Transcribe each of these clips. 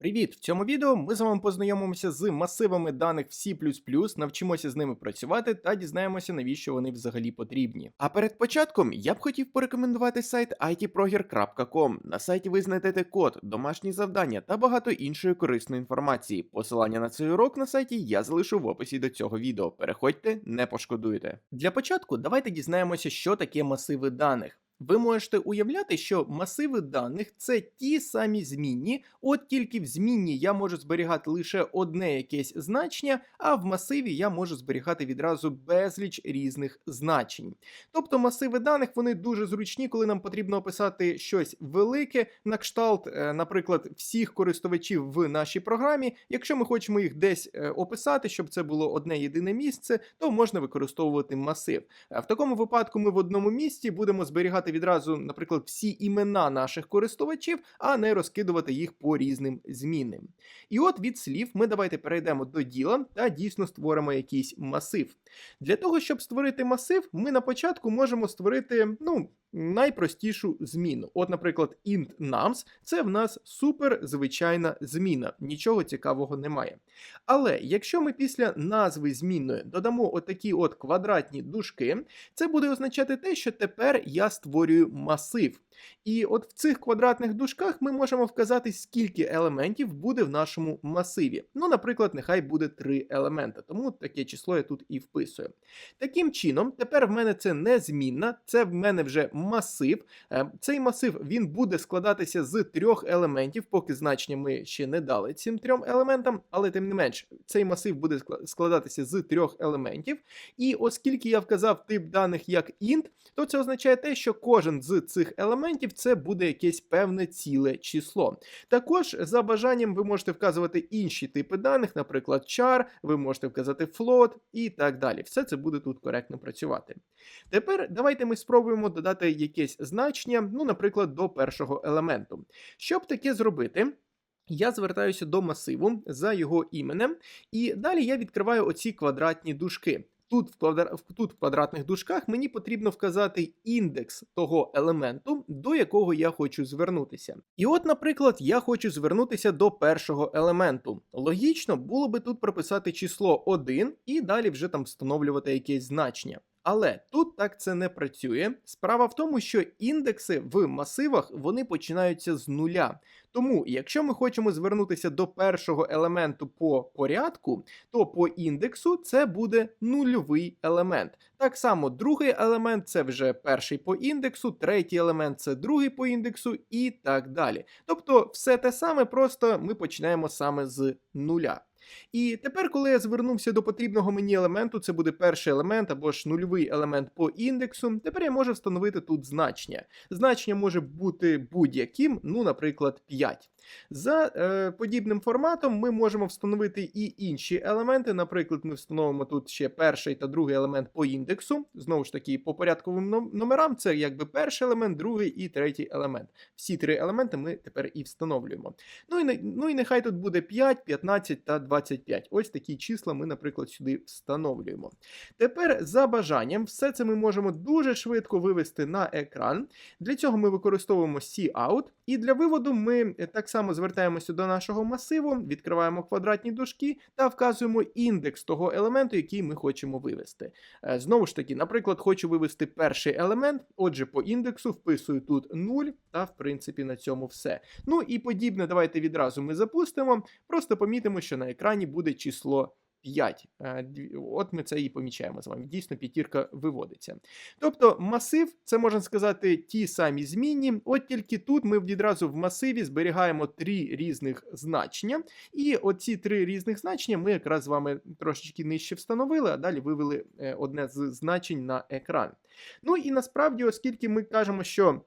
Привіт! В цьому відео ми з вами познайомимося з масивами даних C++, навчимося з ними працювати та дізнаємося, навіщо вони взагалі потрібні. А перед початком я б хотів порекомендувати сайт itproger.com. На сайті ви знайдете код, домашні завдання та багато іншої корисної інформації. Посилання на цей урок на сайті я залишу в описі до цього відео. Переходьте, не пошкодуєте. Для початку давайте дізнаємося, що таке масиви даних. Ви можете уявляти, що масиви даних це ті самі змінні, от тільки в змінні я можу зберігати лише одне якесь значення, а в масиві я можу зберігати відразу безліч різних значень. Тобто масиви даних вони дуже зручні, коли нам потрібно описати щось велике, на кшталт, е, наприклад, всіх користувачів в нашій програмі. Якщо ми хочемо їх десь е, описати, щоб це було одне єдине місце, то можна використовувати масив. Е, В такому випадку ми в одному місці будемо зберігати відразу, наприклад, всі імена наших користувачів, а не розкидувати їх по різним змінним. І от від слів ми давайте перейдемо до діла та дійсно створимо якийсь масив. Для того, щоб створити масив, ми на початку можемо створити, ну. Найпростішу зміну. От, наприклад, int nums – це в нас супер звичайна зміна, нічого цікавого немає. Але якщо ми після назви змінної додамо отакі от квадратні дужки, це буде означати те, що тепер я створюю масив. І от в цих квадратних дужках ми можемо вказати, скільки елементів буде в нашому масиві. Ну, наприклад, нехай буде 3 елемента, тому таке число я тут і вписую. Таким чином, тепер в мене це не змінна, це в мене вже масив. Е, Цей масив він буде складатися з трьох елементів, поки значення ми ще не дали цим трьом елементам, але тим не менш, цей масив буде складатися з трьох елементів. І оскільки я вказав тип даних як int, то це означає те, що кожен з цих елементів це буде якесь певне ціле число. Також за бажанням ви можете вказувати інші типи даних, наприклад, char, ви можете вказати float і так далі. Все це буде тут коректно працювати. Тепер давайте ми спробуємо додати якесь значення, ну, наприклад, до першого елементу. Щоб таке зробити. Я звертаюся до масиву за його іменем, і далі я відкриваю оці квадратні дужки. Тут в, квадра... тут в квадратних дужках мені потрібно вказати індекс того елементу, до якого я хочу звернутися. І от, наприклад, я хочу звернутися до першого елементу. Логічно було би тут прописати число 1 і далі вже там встановлювати якесь значення. Але тут так це не працює. Справа в тому, що індекси в масивах вони починаються з нуля. Тому, якщо ми хочемо звернутися до першого елементу по порядку, то по індексу це буде нульовий елемент. Так само, другий елемент це вже перший по індексу, третій елемент це другий по індексу і так далі. Тобто, все те саме, просто ми починаємо саме з нуля. І тепер, коли я звернувся до потрібного мені елементу, це буде перший елемент або ж нульовий елемент по індексу. Тепер я можу встановити тут значення. Значення може бути будь-яким, ну, наприклад, 5. За е, подібним форматом ми можемо встановити і інші елементи. Наприклад, ми встановимо тут ще перший та другий елемент по індексу. Знову ж таки, по порядковим номерам це якби перший елемент, другий і третій елемент. Всі три елементи ми тепер і встановлюємо. Ну і, ну і нехай тут буде 5, 15 та 25. Ось такі числа ми, наприклад, сюди встановлюємо. Тепер за бажанням, все це ми можемо дуже швидко вивести на екран. Для цього ми використовуємо cout, і для виводу ми е, так само звертаємося до нашого масиву, відкриваємо квадратні дужки та вказуємо індекс того елементу, який ми хочемо вивести. Е, Знову ж таки, наприклад, хочу вивести перший елемент, отже, по індексу вписую тут 0, та в принципі на цьому все. Ну і подібне, давайте відразу ми запустимо. Просто помітимо, що на екрані буде число 5. Е, От ми це і помічаємо з вами. Дійсно, п'ятірка виводиться. Тобто масив, це можна сказати, ті самі змінні. От тільки тут ми відразу в масиві зберігаємо три різних значення. І оці три різних значення ми якраз з вами трошечки нижче встановили, а далі вивели е, одне з значень на екран. Ну і насправді, оскільки ми кажемо, що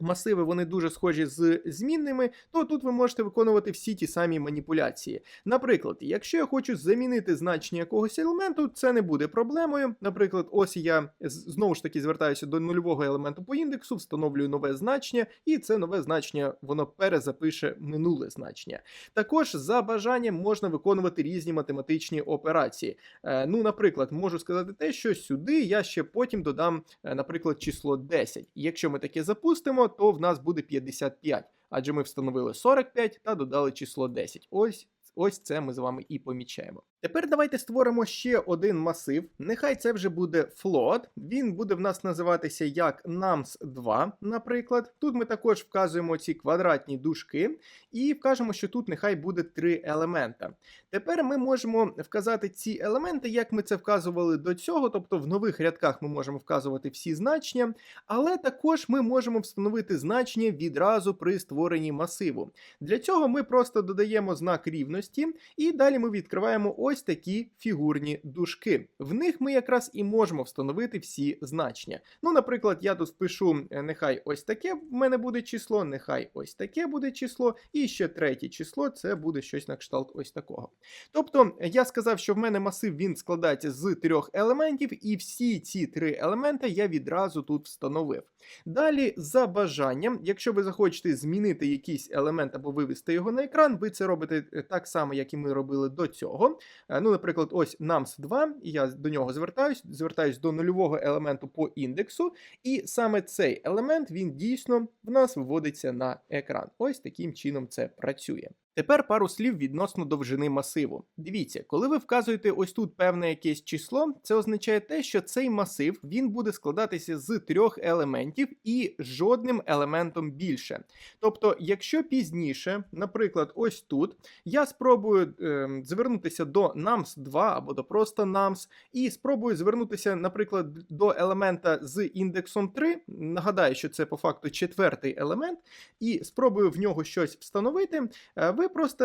масиви вони дуже схожі з змінними, то тут ви можете виконувати всі ті самі маніпуляції. Наприклад, якщо я хочу замінити значення якогось елементу, це не буде проблемою. Наприклад, ось я знову ж таки звертаюся до нульового елементу по індексу, встановлюю нове значення, і це нове значення воно перезапише минуле значення. Також за бажанням можна виконувати різні математичні операції. Е, ну, наприклад, можу сказати те, що сюди я ще потім додам, е, наприклад, число 10. І Якщо ми таке запустимо, то в нас буде 55. адже ми встановили 45 та додали число 10. Ось. Ось це ми з вами і помічаємо. Тепер давайте створимо ще один масив. Нехай це вже буде float. Він буде в нас називатися як nums2, наприклад. Тут ми також вказуємо ці квадратні дужки і вкажемо, що тут нехай буде три елемента. Тепер ми можемо вказати ці елементи, як ми це вказували до цього, тобто в нових рядках ми можемо вказувати всі значення, але також ми можемо встановити значення відразу при створенні масиву. Для цього ми просто додаємо знак рівності, і далі ми відкриваємо ось такі фігурні дужки. В них ми якраз і можемо встановити всі значення. Ну, наприклад, я тут впишу, е, нехай ось таке в мене буде число, нехай ось таке буде число, і ще третє число це буде щось на кшталт ось такого. Тобто, я сказав, що в мене масив він складається з трьох елементів, і всі ці три елементи я відразу тут встановив. Далі, за бажанням, якщо ви захочете змінити якийсь елемент або вивести його на екран, ви це робите е, так само, як і ми робили до цього. Е, Ну, наприклад, ось NAMS2, і я до нього звертаюсь, звертаюсь до нульового елементу по індексу, і саме цей елемент він дійсно в нас виводиться на екран. Ось таким чином це працює. Тепер пару слів відносно довжини масиву. Дивіться, коли ви вказуєте ось тут певне якесь число, це означає те, що цей масив він буде складатися з трьох елементів і жодним елементом більше. Тобто, якщо пізніше, наприклад, ось тут, я спробую е, звернутися до nums 2 або до просто nums, і спробую звернутися, наприклад, до елемента з індексом 3. Нагадаю, що це по факту четвертий елемент, і спробую в нього щось встановити. е, Просто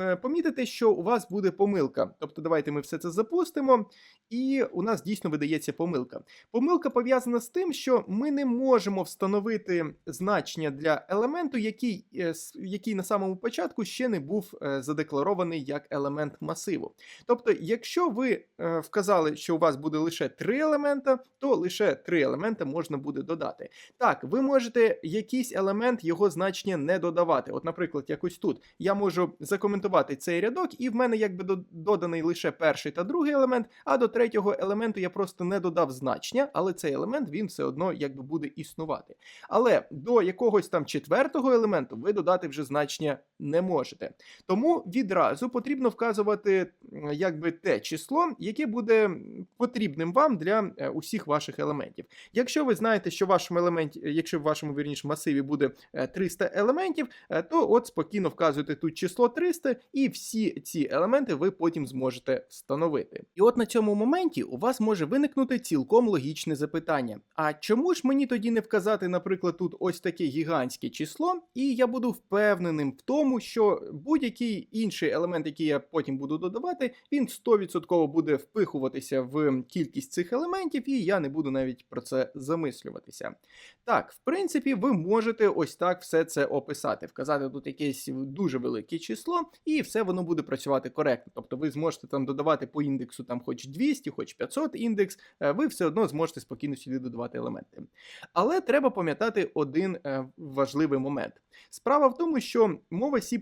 е, помітите, що у вас буде помилка. Тобто, давайте ми все це запустимо, і у нас дійсно видається помилка. Помилка пов'язана з тим, що ми не можемо встановити значення для елементу, який, е, який на самому початку ще не був е, задекларований як елемент масиву. Тобто, якщо ви вказали, що у вас буде лише три елемента, то лише три елемента можна буде додати. Так, ви можете якийсь елемент його значення не додавати. От, наприклад, якось тут я можу закоментувати цей рядок, і в мене якби до- доданий лише перший та другий елемент, а до третього елементу я просто не додав значення, але цей елемент він все одно якби буде існувати. Але до якогось там четвертого елементу ви додати вже значення не можете. Тому відразу потрібно вказувати якби те число, яке буде потрібним вам для е, усіх ваших елементів. Якщо ви знаєте, що в вашому елементі, якщо в вашому вірніше масиві буде е, 300 елементів, е, то от спокійно вказуєте тут число 300, і всі ці елементи ви потім зможете встановити. І от на цьому моменті у вас може виникнути цілком логічне запитання: а чому ж мені тоді не вказати, наприклад, тут ось таке гігантське число, і я буду впевненим в тому, що будь-який інший елемент, який я потім буду додавати, він 100% буде впихуватися в кількість цих елементів, і я не буду навіть про це замислюватися. Так, в принципі, ви можете ось так все це описати, вказати тут якесь дуже велике число, і все воно буде працювати коректно. Тобто ви зможете там додавати по індексу там хоч 200, хоч 500 індекс, е, ви все одно зможете спокійно сюди додавати елементи. Але треба пам'ятати один е, важливий момент. Справа в тому, що мова C++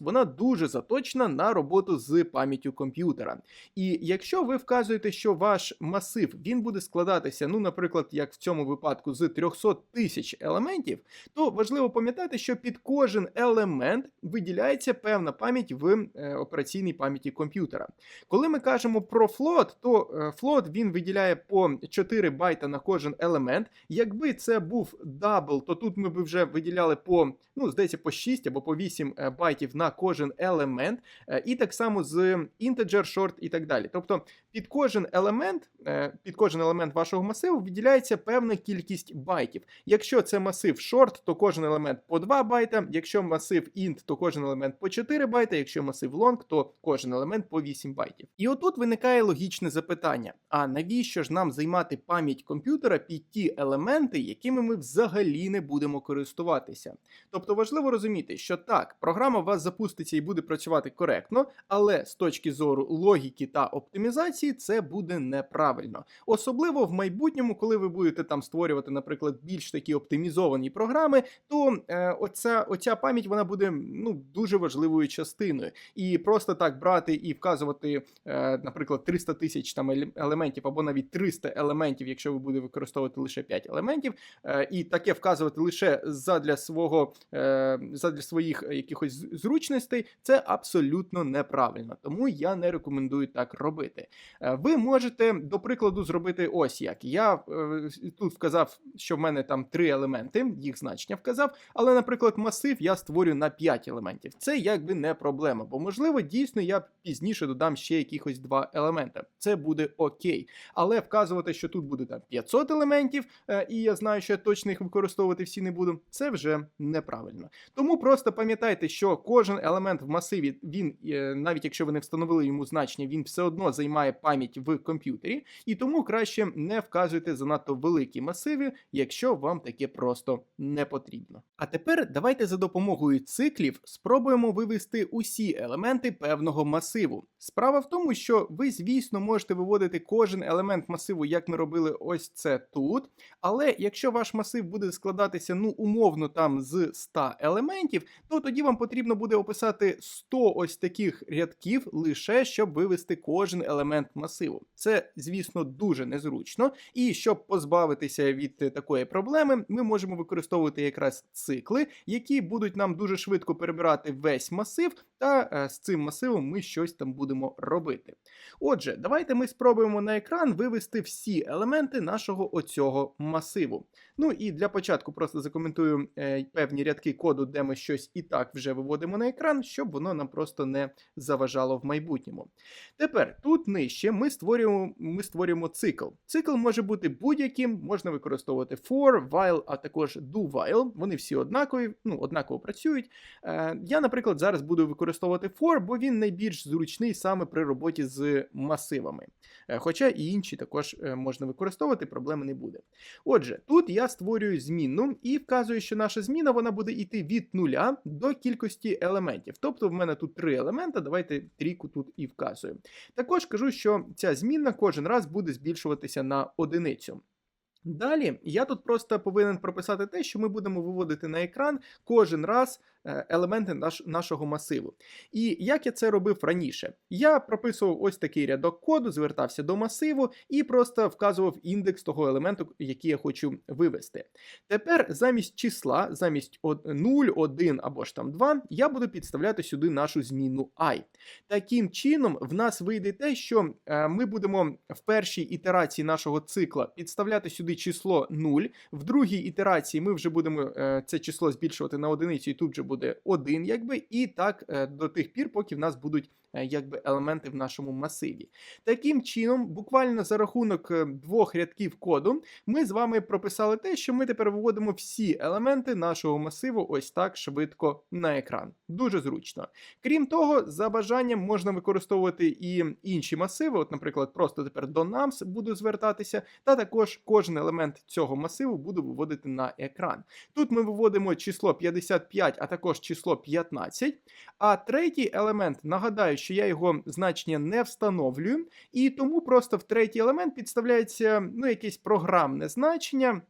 вона дуже заточена на роботу з пам'яттю комп'ютера. І якщо ви вказуєте, що ваш масив він буде складатися, ну, наприклад, як в цьому випадку, з 300 тисяч елементів, то важливо пам'ятати, що під кожен елемент виділяється певна пам'ять в е, операційній пам'яті комп'ютера. Коли ми кажемо про float, то е, float він виділяє по 4 байта на кожен елемент. Якби це був дабл, то тут ми б вже виділяли по, ну, здається, по 6 або по 8 е, байтів на кожен елемент, Е, і так само з integer, short і так далі. Тобто під кожен елемент, е, під кожен елемент вашого масиву виділяється певна кількість байтів. Якщо це масив short, то кожен елемент по 2 байта. Якщо масив int, то кожен елемент по 4 байта. Якщо масив long, то кожен елемент по 8 байтів. І отут виникає логічне запитання: а навіщо ж нам займати пам'ять комп'ютера під ті елементи, якими ми взагалі не будемо користуватися? Тобто важливо розуміти, що так, програма у вас запуститься і буде працювати коректно, але з точки зору логіки та оптимізації це буде неправильно. Особливо в майбутньому, коли ви будете там створювати, наприклад, більш такі оптимізовані програми, то е, оця, оця пам'ять вона буде ну, дуже важливою частиною. І просто так брати і вказувати, е, наприклад, 300 тисяч там еле- елементів або навіть 300 елементів, якщо ви будете використовувати лише 5 елементів, е, і таке вказувати лише задля свого задля своїх якихось зручностей, це абсолютно неправильно. Тому я не рекомендую так робити. Е, Ви можете, до прикладу, зробити ось як. Я е, тут вказав, що в мене там три елементи, їх значення вказав, але, наприклад, масив я створю на 5 елементів. Це якби не проблема, бо можливо, дійсно я пізніше додам ще якихось два елемента. Це буде окей. Але вказувати, що тут буде там 500 елементів, е, і я знаю, що я точно їх використовувати всі не буду, це вже неправильно. Тому просто пам'ятайте, що кожен елемент в масиві, він, е, навіть якщо ви не встановили йому значення, він все одно займає пам'ять в комп'ютері, і тому краще не вказуйте занадто великі масиви, якщо вам таке просто не потрібно. А тепер давайте за допомогою циклів спробуємо вивести усі елементи певного масиву. Справа в тому, що ви, звісно, можете виводити кожен елемент масиву, як ми робили ось це тут. Але якщо ваш масив буде складатися, ну, умовно, там з 100 елементів, то тоді вам потрібно буде описати 100 ось таких рядків лише щоб вивести кожен елемент масиву. Це, звісно, дуже незручно. І щоб позбавитися від такої проблеми, ми можемо використовувати якраз цикли, які будуть нам дуже швидко перебирати весь масив, та е, з цим масивом ми щось там будемо робити. Отже, давайте ми спробуємо на екран вивести всі елементи нашого оцього масиву. Ну і для початку просто закоментую е, певні рядки коду, де ми щось і так вже виводимо на екран, щоб воно нам просто не заважало в майбутньому. Тепер тут нижче ми створюємо, ми створюємо цикл. Цикл може бути будь-яким, можна використовувати for, while, а також do while. Вони всі однакові, ну, однаково працюють. Е, я, наприклад, зараз буду використовувати for, бо він найбільш зручний саме при роботі з масивами. Е, Хоча і інші також е, можна використовувати, проблеми не буде. Отже, тут я створюю змінну і вказую, що наша зміна вона буде йти від нуля до кількості елементів. Тобто в мене тут три елемента, давайте трійку тут і вказую. Також кажу, що ця змінна кожен раз буде збільшуватися на одиницю. Далі я тут просто повинен прописати те, що ми будемо виводити на екран кожен раз елементи наш, нашого масиву. І як я це робив раніше, я прописував ось такий рядок коду, звертався до масиву і просто вказував індекс того елементу, який я хочу вивести. Тепер замість числа, замість 0, 1 або ж там 2, я буду підставляти сюди нашу змінну i. Таким чином, в нас вийде те, що е, ми будемо в першій ітерації нашого цикла підставляти сюди число 0, в другій ітерації ми вже будемо е, це число збільшувати на одиницю, і тут вже буде один, якби, і так е, до тих пір, поки в нас будуть якби елементи в нашому масиві. Таким чином, буквально за рахунок е, двох рядків коду, ми з вами прописали те, що ми тепер виводимо всі елементи нашого масиву ось так швидко на екран. Дуже зручно. Крім того, за бажанням можна використовувати і інші масиви. От, наприклад, просто тепер до nums буду звертатися, та також кожен елемент цього масиву буду виводити на екран. Тут ми виводимо число 55, а також число 15. А третій елемент, нагадаю, що я його значення не встановлюю, і тому просто в третій елемент підставляється ну, якесь програмне значення.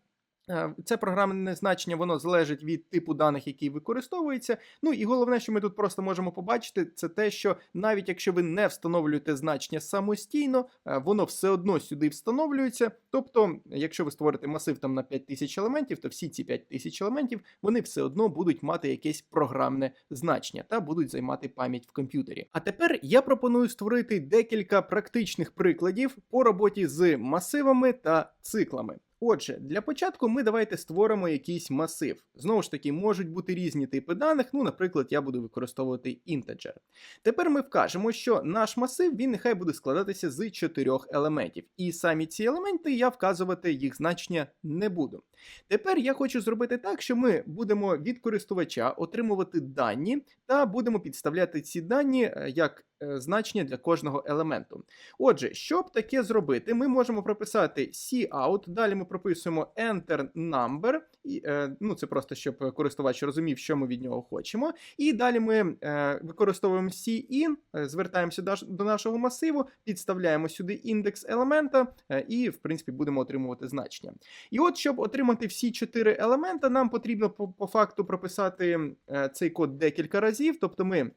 Е, Це програмне значення, воно залежить від типу даних, який використовується. Ну і головне, що ми тут просто можемо побачити, це те, що навіть якщо ви не встановлюєте значення самостійно, е, воно все одно сюди встановлюється. Тобто, якщо ви створите масив там на 5000 елементів, то всі ці 5000 елементів вони все одно будуть мати якесь програмне значення та будуть займати пам'ять в комп'ютері. А тепер я пропоную створити декілька практичних прикладів по роботі з масивами та циклами. Отже, для початку ми давайте створимо якийсь масив. Знову ж таки, можуть бути різні типи даних. Ну, наприклад, я буду використовувати інтеджер. Тепер ми вкажемо, що наш масив він нехай буде складатися з чотирьох елементів. І самі ці елементи я вказувати їх значення не буду. Тепер я хочу зробити так, що ми будемо від користувача отримувати дані та будемо підставляти ці дані е, як е, значення для кожного елементу. Отже, щоб таке зробити, ми можемо прописати cout, далі ми прописуємо enter number, і, е, ну це просто щоб користувач розумів, що ми від нього хочемо. І далі ми використовуємо cin, звертаємося до, нашого масиву, підставляємо сюди індекс елемента і, в принципі, будемо отримувати значення. І от, щоб отримати всі чотири елемента, нам потрібно по, по факту прописати е, цей код декілька разів, тобто ми.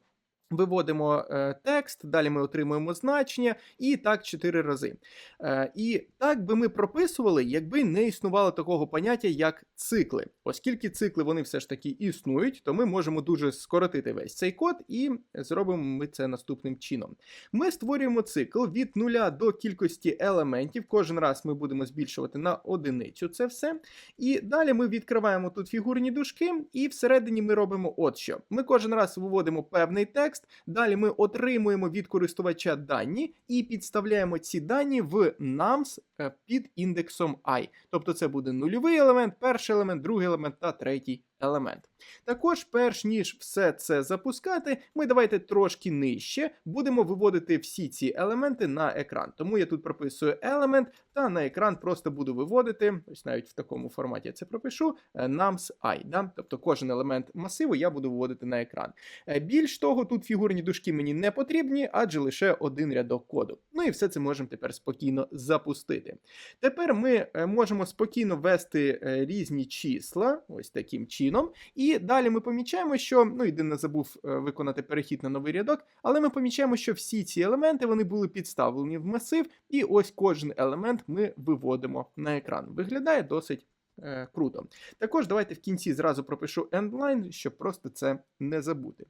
Виводимо е, текст, далі ми отримуємо значення, і так 4 рази. Е, і так би ми прописували, якби не існувало такого поняття, як цикли. Оскільки цикли вони все ж таки існують, то ми можемо дуже скоротити весь цей код і зробимо ми це наступним чином. Ми створюємо цикл від нуля до кількості елементів. Кожен раз ми будемо збільшувати на одиницю це все. І далі ми відкриваємо тут фігурні дужки, і всередині ми робимо от що. Ми кожен раз виводимо певний текст. Далі ми отримуємо від користувача дані і підставляємо ці дані в nums е, під індексом i. Тобто це буде нульовий елемент, перший елемент, другий елемент та третій елемент. Також, перш ніж все це запускати, ми давайте трошки нижче будемо виводити всі ці елементи на екран. Тому я тут прописую елемент, та на екран просто буду виводити, ось навіть в такому форматі я це пропишу, е, nums. Да? Тобто кожен елемент масиву я буду виводити на екран. Е, Більш того, тут фігурні дужки мені не потрібні, адже лише один рядок коду. Ну і все це можемо тепер спокійно запустити. Тепер ми е, можемо спокійно ввести е, різні числа, ось таким чином. І далі ми помічаємо, що ну єдине не забув е, виконати перехід на новий рядок, але ми помічаємо, що всі ці елементи вони були підставлені в масив, і ось кожен елемент ми виводимо на екран. Виглядає досить. е, Круто. Також давайте в кінці зразу пропишу endline, щоб просто це не забути.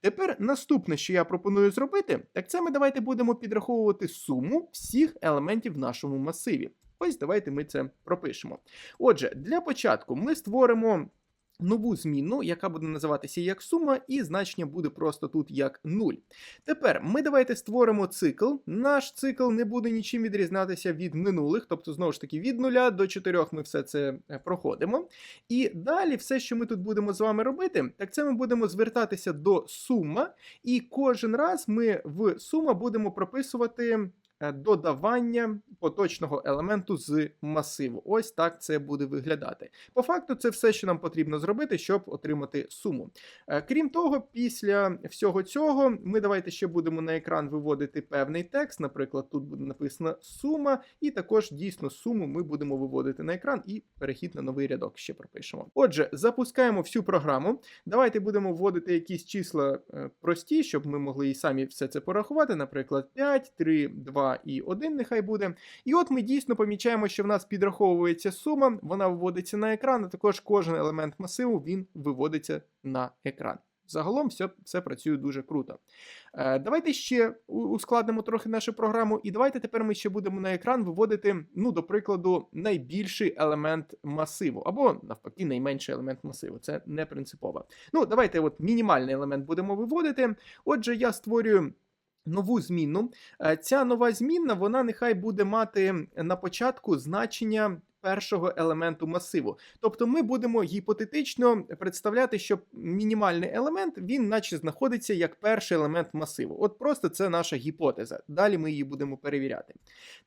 Тепер наступне, що я пропоную зробити, так це ми давайте будемо підраховувати суму всіх елементів в нашому масиві. Ось давайте ми це пропишемо. Отже, для початку ми створимо нову змінну, яка буде називатися як сума, і значення буде просто тут як 0. Тепер ми давайте створимо цикл. Наш цикл не буде нічим відрізнятися від минулих, тобто, знову ж таки, від 0 до 4 ми все це е, проходимо. І далі все, що ми тут будемо з вами робити, так це ми будемо звертатися до сума, і кожен раз ми в сума будемо прописувати. Е, Додавання поточного елементу з масиву. Ось так це буде виглядати. По факту, це все, що нам потрібно зробити, щоб отримати суму. Е, Крім того, після всього цього ми давайте ще будемо на екран виводити певний текст. Наприклад, тут буде написано сума, і також дійсно суму ми будемо виводити на екран і перехід на новий рядок ще пропишемо. Отже, запускаємо всю програму. Давайте будемо вводити якісь числа е, прості, щоб ми могли і самі все це порахувати. Наприклад, 5, 3, 2 і 1 нехай буде. І от ми дійсно помічаємо, що в нас підраховується сума, вона виводиться на екран, а також кожен елемент масиву він виводиться на екран. Загалом все, все працює дуже круто. Е, давайте ще ускладнимо трохи нашу програму, і давайте тепер ми ще будемо на екран виводити, ну, до прикладу, найбільший елемент масиву, або навпаки, найменший елемент масиву. Це не принципово. Ну, давайте от мінімальний елемент будемо виводити. Отже, я створюю. Нову змінну. Е, Ця нова змінна, вона нехай буде мати на початку значення першого елементу масиву. Тобто ми будемо гіпотетично представляти, що мінімальний елемент він наче знаходиться як перший елемент масиву. От просто це наша гіпотеза. Далі ми її будемо перевіряти.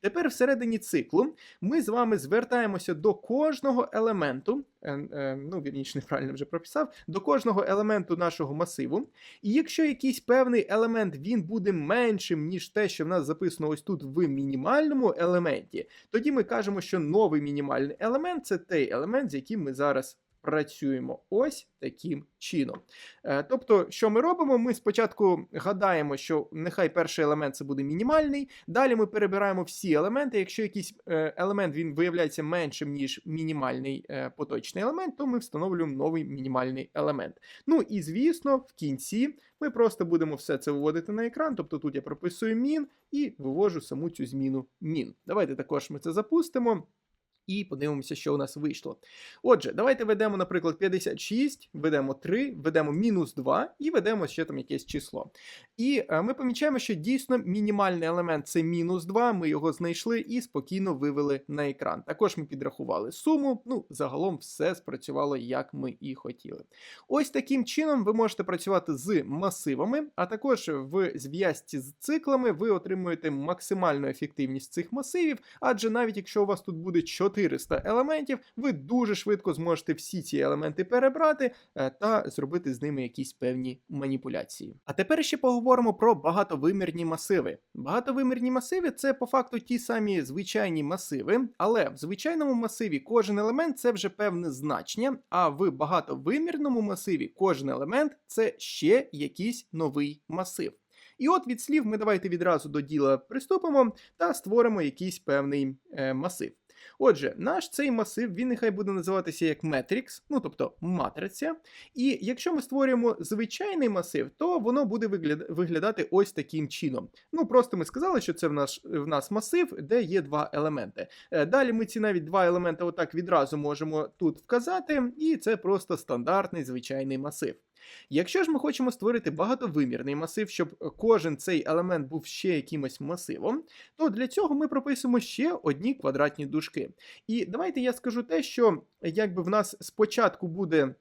Тепер всередині циклу ми з вами звертаємося до кожного елементу, е, е, ну вірніше, неправильно вже прописав, до кожного елементу нашого масиву. І якщо якийсь певний елемент він буде меншим, ніж те, що в нас записано ось тут в мінімальному елементі, тоді ми кажемо, що новий мінімальний елемент це той елемент, з яким ми зараз працюємо. Ось таким чином. Е, Тобто, що ми робимо? Ми спочатку гадаємо, що нехай перший елемент це буде мінімальний. Далі ми перебираємо всі елементи. Якщо якийсь е, елемент він виявляється меншим, ніж мінімальний е, поточний елемент, то ми встановлюємо новий мінімальний елемент. Ну і звісно, в кінці ми просто будемо все це виводити на екран. Тобто тут я прописую мін і вивожу саму цю зміну мін. Давайте також ми це запустимо. І подивимося, що у нас вийшло. Отже, давайте ведемо, наприклад, 56, ведемо 3, ведемо мінус 2 і ведемо ще там якесь число. І е, ми помічаємо, що дійсно мінімальний елемент це мінус 2, ми його знайшли і спокійно вивели на екран. Також ми підрахували суму. Ну, загалом все спрацювало, як ми і хотіли. Ось таким чином ви можете працювати з масивами, а також в зв'язці з циклами ви отримуєте максимальну ефективність цих масивів, адже навіть якщо у вас тут буде 4 400 елементів, ви дуже швидко зможете всі ці елементи перебрати е, та зробити з ними якісь певні маніпуляції. А тепер ще поговоримо про багатовимірні масиви. Багатовимірні масиви це по факту ті самі звичайні масиви, але в звичайному масиві кожен елемент це вже певне значення, а в багатовимірному масиві кожен елемент це ще якийсь новий масив. І от від слів ми давайте відразу до діла приступимо та створимо якийсь певний е, масив. Отже, наш цей масив, він нехай буде називатися як Matrix, ну тобто матриця. І якщо ми створюємо звичайний масив, то воно буде виглядати ось таким чином. Ну, просто ми сказали, що це в нас, в нас масив, де є два елементи. Е, Далі ми ці навіть два елементи отак відразу можемо тут вказати, і це просто стандартний звичайний масив. Якщо ж ми хочемо створити багатовимірний масив, щоб кожен цей елемент був ще якимось масивом, то для цього ми прописуємо ще одні квадратні дужки. І давайте я скажу те, що якби в нас спочатку буде.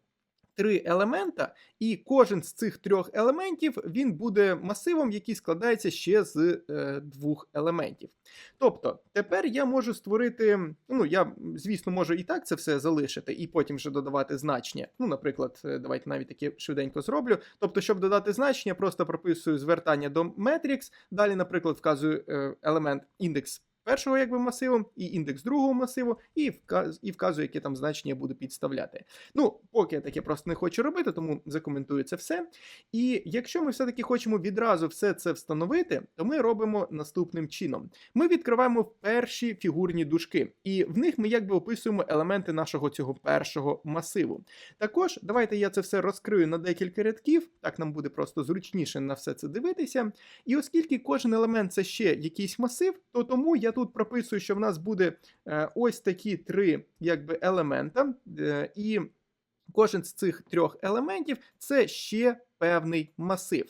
Три елемента, і кожен з цих трьох елементів він буде масивом, який складається ще з е, двох елементів. Тобто, тепер я можу створити, ну я, звісно, можу і так це все залишити, і потім вже додавати значення. Ну, наприклад, е, давайте навіть таке швиденько зроблю. Тобто, щоб додати значення, просто прописую звертання до Matrix, далі, наприклад, вказую е, елемент індекс першого якби масиву, і індекс другого масиву, і вказ, і вказую, яке там значення буду підставляти. Ну, поки я таке просто не хочу робити, тому закоментую це все. І якщо ми все-таки хочемо відразу все це встановити, то ми робимо наступним чином: ми відкриваємо перші фігурні дужки, і в них ми якби описуємо елементи нашого цього першого масиву. Також давайте я це все розкрию на декілька рядків, так нам буде просто зручніше на все це дивитися. І оскільки кожен елемент це ще якийсь масив, то тому я тут прописую, що в нас буде е, ось такі три якби, елемента, е, і кожен з цих трьох елементів це ще певний масив.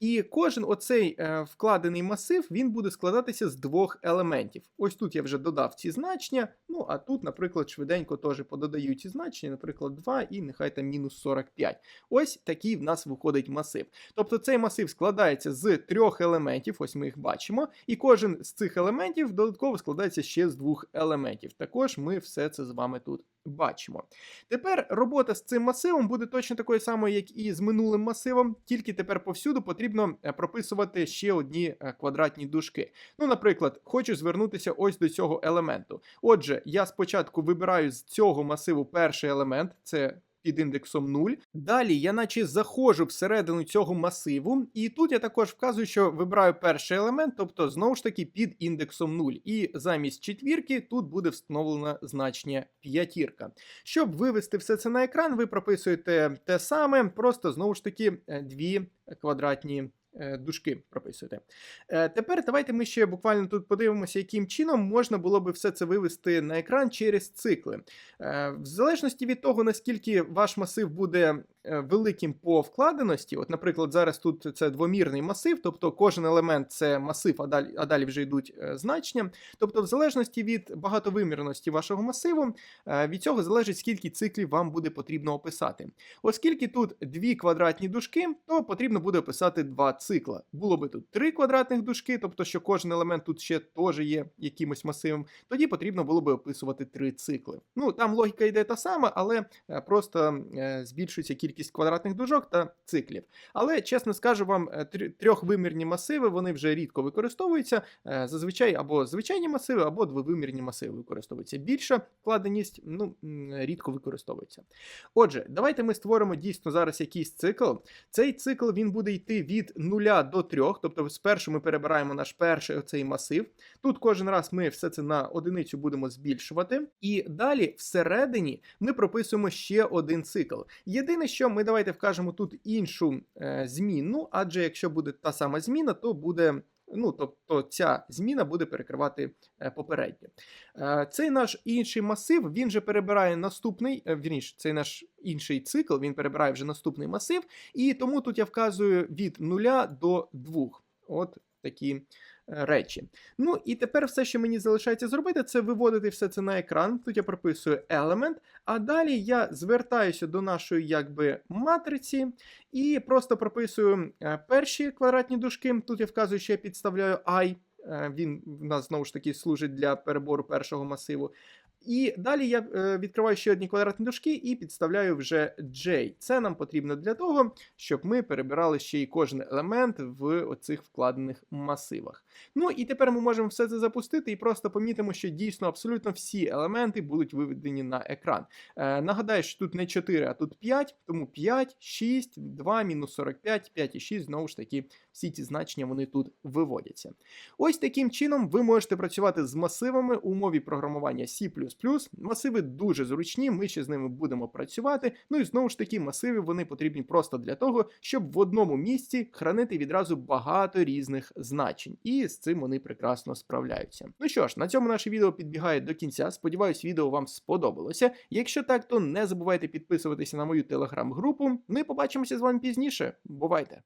І кожен оцей е, вкладений масив він буде складатися з двох елементів. Ось тут я вже додав ці значення. Ну а тут, наприклад, швиденько теж пододаю ці значення, наприклад, 2 і нехай там мінус 45. Ось такий в нас виходить масив. Тобто цей масив складається з трьох елементів, ось ми їх бачимо, і кожен з цих елементів додатково складається ще з двох елементів. Також ми все це з вами тут бачимо. Тепер робота з цим масивом буде точно такою самою, як і з минулим масивом, тільки тепер повсюду потрібно е, прописувати ще одні е, квадратні дужки. Ну, наприклад, хочу звернутися ось до цього елементу. Отже, я спочатку вибираю з цього масиву перший елемент, це під індексом 0. Далі я наче заходжу всередину цього масиву, і тут я також вказую, що вибираю перший елемент, тобто знову ж таки під індексом 0. І замість четвірки тут буде встановлено значення п'ятірка. Щоб вивести все це на екран, ви прописуєте те саме, просто знову ж таки е, дві квадратні дужки прописуєте. Е, Тепер давайте ми ще буквально тут подивимося, яким чином можна було би все це вивести на екран через цикли. Е, В залежності від того, наскільки ваш масив буде е, великим по вкладеності, от, наприклад, зараз тут це двомірний масив, тобто кожен елемент це масив, а далі, а далі вже йдуть е, значення. Тобто, в залежності від багатовимірності вашого масиву, е, від цього залежить, скільки циклів вам буде потрібно описати. Оскільки тут дві квадратні дужки, то потрібно буде описати два цикла. Було би тут три квадратних дужки, тобто що кожен елемент тут ще теж є якимось масивом, тоді потрібно було би описувати три цикли. Ну там логіка йде та сама, але е, просто е, збільшується кількість квадратних дужок та циклів. Але чесно скажу вам, е, трьохвимірні масиви вони вже рідко використовуються. Е, Зазвичай або звичайні масиви, або двовимірні масиви використовуються. Більша вкладеність ну, рідко використовується. Отже, давайте ми створимо дійсно зараз якийсь цикл. Цей цикл він буде йти від 0 до 3, тобто спершу ми перебираємо наш перший оцей масив. Тут кожен раз ми все це на одиницю будемо збільшувати. І далі всередині ми прописуємо ще один цикл. Єдине, що ми давайте вкажемо тут іншу е, зміну, адже якщо буде та сама зміна, то буде. Ну, тобто ця зміна буде перекривати е, попередню. Е, Цей наш інший масив він же перебирає наступний, вірніше, цей наш інший цикл, він перебирає вже наступний масив, і тому тут я вказую від 0 до 2. От такі речі. Ну і тепер все, що мені залишається зробити, це виводити все це на екран. Тут я прописую element, а далі я звертаюся до нашої якби матриці і просто прописую е, перші квадратні дужки. Тут я вказую, що я підставляю i. е, Він в нас знову ж таки служить для перебору першого масиву. І далі я е, відкриваю ще одні квадратні дужки і підставляю вже J. Це нам потрібно для того, щоб ми перебирали ще й кожен елемент в оцих вкладених масивах. Ну і тепер ми можемо все це запустити і просто помітимо, що дійсно абсолютно всі елементи будуть виведені на екран. Е, нагадаю, що тут не 4, а тут 5, тому 5, 6, 2, мінус 45, 5 і 6, знову ж таки, всі ці значення вони тут виводяться. Ось таким чином ви можете працювати з масивами у мові програмування C++. Масиви дуже зручні, ми ще з ними будемо працювати. Ну і знову ж таки, масиви вони потрібні просто для того, щоб в одному місці хранити відразу багато різних значень. І з цим вони прекрасно справляються. Ну що ж, на цьому наше відео підбігає до кінця. Сподіваюсь, відео вам сподобалося. Якщо так, то не забувайте підписуватися на мою телеграм-групу. Ми побачимося з вами пізніше. Бувайте!